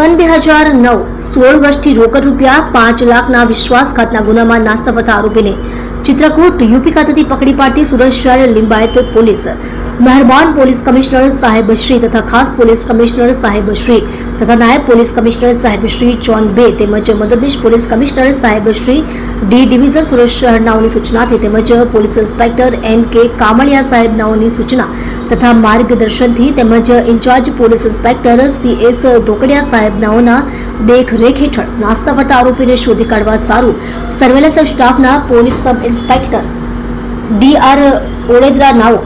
સન બે હજાર નવ સોળ વર્ષથી રોકડ રૂપિયા પાંચ લાખના વિશ્વાસઘાતના ગુનામાં નાસ્તા આરોપીને ચિત્રકૂટ યુપી ખાતેથી પકડી પાડતી સુરત શહેર લિંબાયત પોલીસ. મહેરબાન પોલીસ કમિશનર સાહેબ તથા ખાસ પોલીસ કમિશનર સાહેબ તથા નાયબ પોલીસ કમિશનર સાહેબ જોન બે તેમજ મદદનીશ પોલીસ કમિશનર સાહેબ ડી ડિવિઝન સુરત શહેરનાઓની સૂચનાથી તેમજ પોલીસ ઇન્સ્પેક્ટર એન કે કામળિયા સાહેબનાઓની સૂચના તથા માર્ગદર્શનથી તેમજ incharge police inspector C S Dhokadiya સાહેબનાઓના દેખરેખ હેઠળ નાસ્તા આરોપીને શોધી કાઢવા સારું, સર્વેલન્સ સ્ટાફના police sub inspector D R Odedara નાઓ.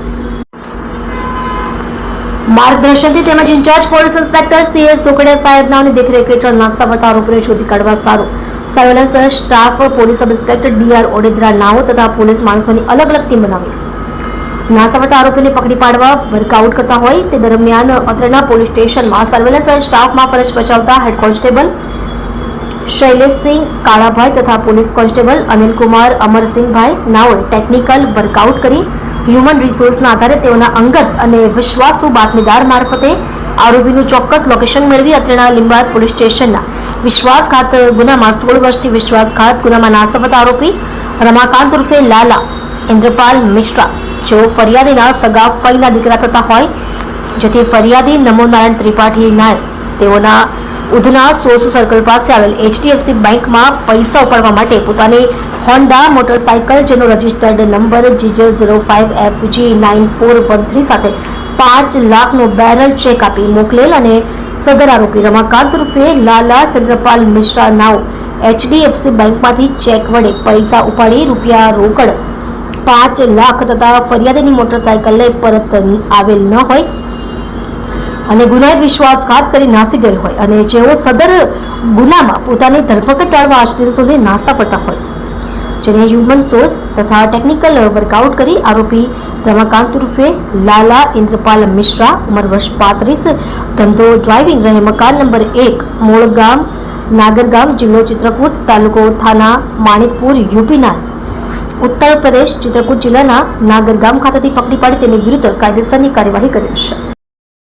માર્ગદર્શનથી તેમજ incharge police inspector C S સાહેબ સાહેબનાઓની દેખરેખ હેઠળ નાસ્તા ફરતા આરોપીને શોધી કાઢવા સારું, surveillance staff, police sub inspector D R Odedara નાઓ તથા પોલીસ માણસોની અલગ અલગ ટીમ બનાવી. નાસ્તા આરોપીને પકડી પાડવા વર્કઆઉટ કરતા હોય તે દરમિયાન અત્રેના પોલીસ સ્ટેશનમાં સર્વેલન્સ સ્ટાફમાં ફરજ બજાવતા હેડ કોન્સ્ટેબલ શૈલેષસિંહ કાળાભાઈ તથા પોલીસ કોન્સ્ટેબલ અનિલકુમાર અમરસિંહભાઈ નાઓએ ટેકનિકલ વર્કઆઉટ કરી હ્યુમન રિસોર્સના આધારે તેઓના અંગત અને વિશ્વાસુ બાતમીદાર મારફતે આરોપીનું ચોક્કસ લોકેશન મેળવી અત્રેના લીંબાદ પોલીસ સ્ટેશનના વિશ્વાસઘાત ગુનામાં સોળ વર્ષથી વિશ્વાસઘાત ગુનામાં નાસ્તા આરોપી રમાકાંત ઉર્ફે લાલા ઇન્દ્રપાલ મિશ્રા જેઓ ફરિયાદીના સગા ફઈના દીકરા થતા હોય, જેથી ફરિયાદી નમોનારાયણ ત્રિપાઠી નાયક તેઓના ઉધના સોસુ સર્કલ પાસે આવેલ એચડીએફસી બેંકમાં પૈસા ઉપાડવા માટે પોતાની હોન્ડા મોટરસાયકલ જેનો registered number GJ zero five F G nine four one three સાથે પાંચ લાખનો બેરલ ચેક આપી મોકલેલ અને સદર આરોપી રમાકાંત રૂપે લાલા ચંદ્રપાલ મિશ્રા નાવ એચડીએફસી બેંકમાંથી ચેક વડે પૈસા ઉપાડી રૂપિયા રોકડ પાંચ લાખ તથા ફરિયાદીની મોટરસાયકલ લઈ પરત આવેલ ન હોય. અને ગુનાહિત વિશ્વાસઘાત કરી નાસી ગયેલ હોય. અને જેઓ સદર ગુનામાં પોતાની ધરપકડ ટાળવા આજ સુધી નાસ્તા પડતા હોય. જેને હ્યુમન સોર્સ તથા ટેકનિકલ વર્કઆઉટ કરી આરોપી રમાકાંત ઉર્ફે લાલા ઇન્દ્રપાલ મિશ્રા ઉંમર વર્ષ પાંત્રીસ, ધંધો ડ્રાઇવિંગ રહે મકાન નંબર એક, મૂળગામ, નાગરગામ, જિલ્લો ચિત્રકૂટ તાલુકો થાના, માણિકપુર, યુપીના ઉત્તર પ્રદેશ ચિત્રકૂટ જિલ્લાના નાગરગામ ખાતેથી પકડી પાડી તેની વિરુદ્ધ કાયદેસરની કાર્યવાહી કરી છે.